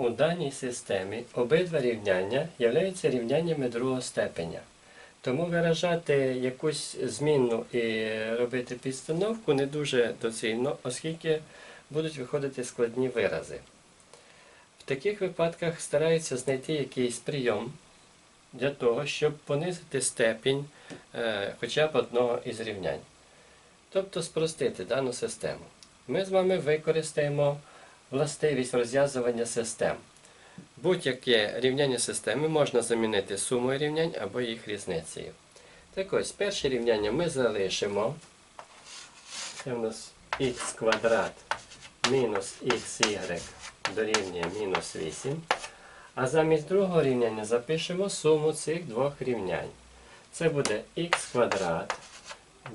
у даній системі обидва рівняння являються рівняннями другого степеня. Тому виражати якусь змінну і робити підстановку не дуже доцільно, оскільки будуть виходити складні вирази. В таких випадках стараються знайти якийсь прийом для того, щоб понизити степінь е, хоча б одного із рівнянь. Тобто спростити дану систему. Ми з вами використаємо властивість розв'язування систем. Будь-яке рівняння системи можна замінити сумою рівнянь або їх різницею. Так ось, перше рівняння ми залишимо. Це в нас х квадрат мінус xy дорівнює мінус 8. А замість другого рівняння запишемо суму цих двох рівнянь. Це буде х квадрат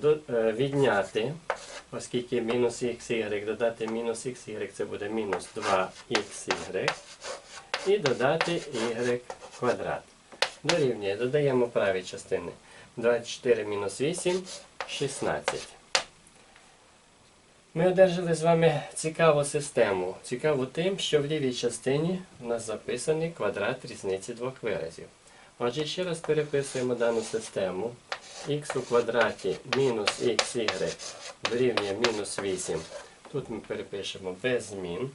е, відняти, оскільки мінус xy додати мінус xy це буде мінус 2xy. І додати y квадрат. Дорівнює. Додаємо праві частини. 24 мінус 8 16. Ми одержали з вами цікаву систему. Цікаву тим, що в лівій частині у нас записаний квадрат різниці двох виразів. Отже, ще раз переписуємо дану систему. Х у квадраті мінус xy дорівнює мінус 8. Тут ми перепишемо без змін.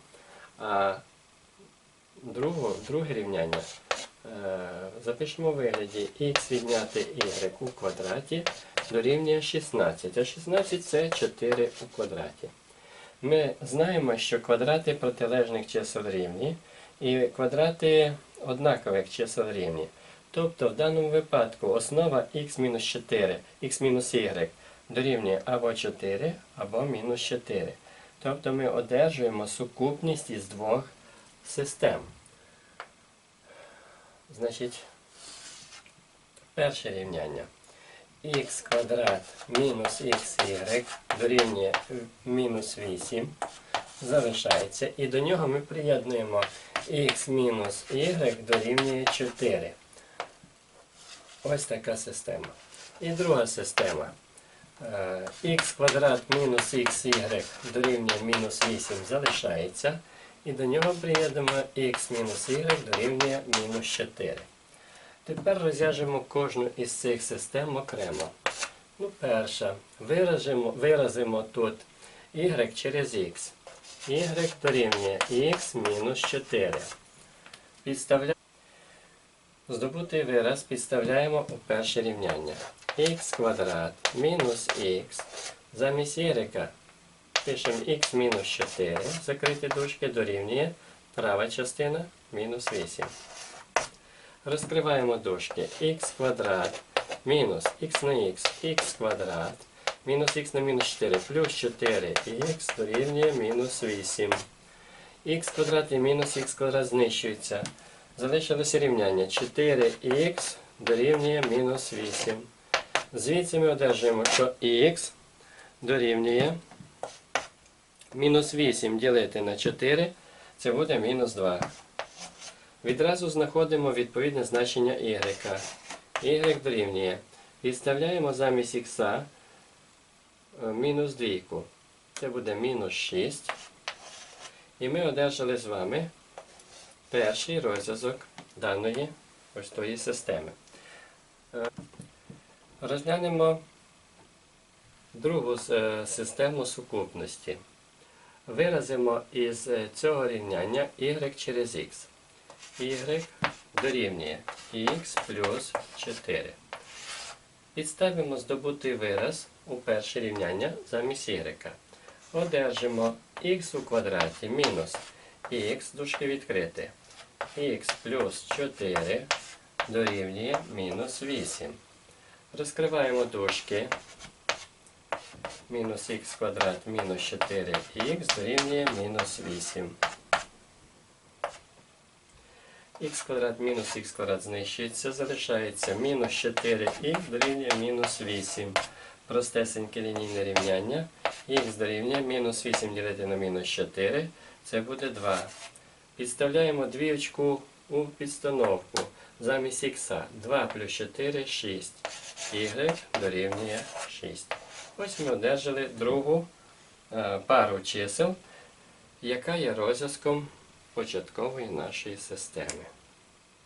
А другу, друге рівняння е, запишемо в вигляді х відняти y у квадраті дорівнює 16. А 16 це 4 у квадраті. Ми знаємо, що квадрати протилежних чисел рівні і квадрати однакових чисел рівні. Тобто в даному випадку основа х-4, х-y дорівнює або 4, або мінус 4. Тобто ми одержуємо сукупність із двох систем. Значить, перше рівняння х квадрат мінус xy дорівнює мінус 8 залишається. І до нього ми приєднуємо х мінус y дорівнює 4. Ось така система. І друга система. Е, х квадрат мінус xy дорівнює мінус 8 залишається. І до нього приєднуємо х мінус y дорівнює мінус 4. Тепер розв'яжемо кожну із цих систем окремо. Ну, перша. Виразимо, виразимо тут y через x. y дорівнює x мінус 4. Підставля... Здобутий вираз підставляємо у перше рівняння. х квадрат мінус х. Замість y пишемо х мінус 4. Закриті дужки дорівнює права частина мінус 8. Розкриваємо дужки. х квадрат мінус х на х, х квадрат, мінус х на мінус 4, плюс 4 х дорівнює мінус 8. х квадрат і мінус х квадрат знищуються. Залишилося рівняння 4х дорівнює мінус 8. Звідси ми одержуємо, що х дорівнює мінус 8 ділити на 4, це буде мінус 2. Відразу знаходимо відповідне значення y. y дорівнює. Підставляємо замість х мінус двійку. Це буде мінус 6. І ми одержали з вами перший розв'язок даної ось тої системи. Е, Розглянемо другу е, систему сукупності. Виразимо із е, цього рівняння y через x y дорівнює х плюс 4. Підставимо здобутий вираз у перше рівняння замість y. Одержимо х у квадраті мінус х, дужки відкрити, х плюс 4 дорівнює мінус 8. Розкриваємо дужки. Мінус х квадрат мінус 4х дорівнює мінус 8 х квадрат мінус х квадрат знищується, залишається мінус 4х дорівнює мінус 8. Простесеньке лінійне рівняння. х дорівнює мінус 8 ділити на мінус 4, це буде 2. Підставляємо двічку у підстановку. Замість х 2 плюс 4 6. y дорівнює 6. Ось ми одержали другу е, пару чисел, яка є розв'язком початкової нашої системи.